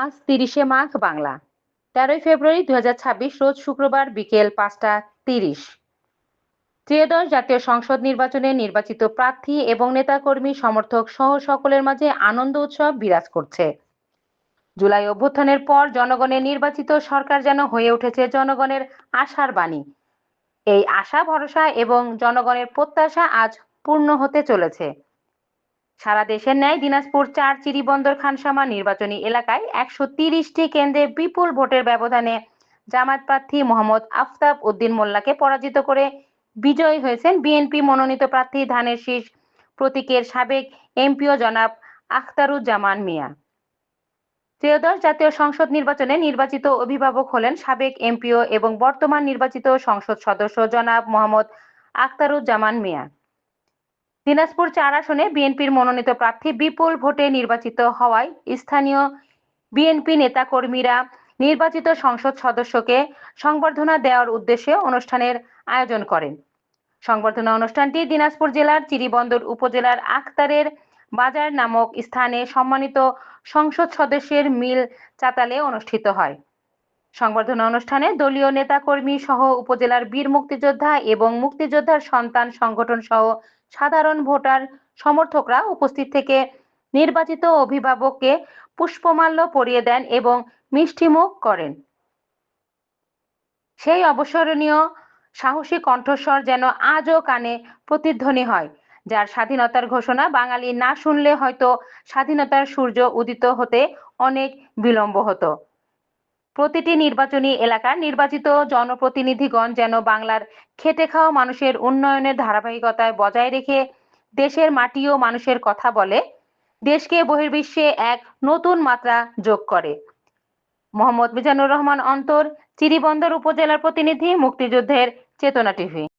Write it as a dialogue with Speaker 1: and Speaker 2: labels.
Speaker 1: আজ তিরিশে মাঘ বাংলা। তেরোই ফেব্রুয়ারি দুই হাজার ছাব্বিশ, রোজ শুক্রবার বিকেল পাঁচটা তিরিশ। ত্রয়োদশ জাতীয় সংসদ নির্বাচনে নির্বাচিত প্রার্থী এবং নেতাকর্মী সমর্থক সহ সকলের মাঝে আনন্দ উৎসব বিরাজ করছে। জুলাই অভ্যুত্থানের পর জনগণের নির্বাচিত সরকার যেন হয়ে উঠেছে জনগণের আশার বাণী। এই আশা, ভরসা এবং জনগণের প্রত্যাশা আজ পূর্ণ হতে চলেছে। সারা দেশের ন্যায় দিনাজপুর চার চিরিবন্দর খানসামা নির্বাচনী এলাকায় একশো তিরিশটি কেন্দ্রে বিপুল ভোটের ব্যবধানে জামাত প্রার্থী মোহাম্মদ আফতাব উদ্দিন মোল্লাকে পরাজিত করে বিজয়ী হয়েছেন বিএনপি মনোনীত প্রার্থী ধানের শীষ প্রতীকের সাবেক এমপিও জনাব আখতারুজ্জামান মিয়া। ত্রয়োদশ জাতীয় সংসদ নির্বাচনে নির্বাচিত অভিভাবক হলেন সাবেক এমপিও এবং বর্তমান নির্বাচিত সংসদ সদস্য জনাব মোহাম্মদ আখতারুজ্জামান মিয়া। দিনাজপুর চার আসনে বিএনপির মনোনীত প্রার্থী বিপুল ভোটে নির্বাচিত হওয়ায় স্থানীয় বিএনপি নেতাকর্মীরা নির্বাচিত সংসদ সদস্যকে সংবর্ধনা দেওয়ার উদ্দেশ্যে অনুষ্ঠানের আয়োজন করেন। সংবর্ধনা অনুষ্ঠানটি দিনাজপুর জেলার চিরিবন্দর উপজেলার আখতারের বাজার নামক স্থানে সম্মানিত সংসদ সদস্যের মিল চাতালে অনুষ্ঠিত হয়। সংবর্ধনা অনুষ্ঠানে দলীয় নেতাকর্মী সহ উপজেলার বীর মুক্তিযোদ্ধা এবং মুক্তিযোদ্ধার সন্তান সংগঠন সহ সাধারণ ভোটার সমর্থকরা উপস্থিত থেকে নির্বাচিত অভিভাবককে পুষ্পমাল্য পরিয়ে দেন এবং মিষ্টিমুখ করেন। সেই অবসরণীয় সাহসী কণ্ঠস্বর যেন আজও কানে প্রতিধ্বনি হয়, যার স্বাধীনতার ঘোষণা বাঙালি না শুনলে হয়তো স্বাধীনতার সূর্য উদিত হতে অনেক বিলম্ব হতো। প্রতিটি নির্বাচনী এলাকার নির্বাচিত জনপ্রতিনিধিগণ যেন বাংলার খেটে খাওয়া মানুষের উন্নয়নের ধারাবাহিকতায় বজায় রেখে দেশের মাটি ও মানুষের কথা বলে, দেশকে বহির্বিশ্বে এক নতুন মাত্রা যোগ করে। মোহাম্মদ মিজানুর রহমান অন্তর, চিরিবন্দর উপজেলার প্রতিনিধি, মুক্তিযুদ্ধের চেতনা টিভি।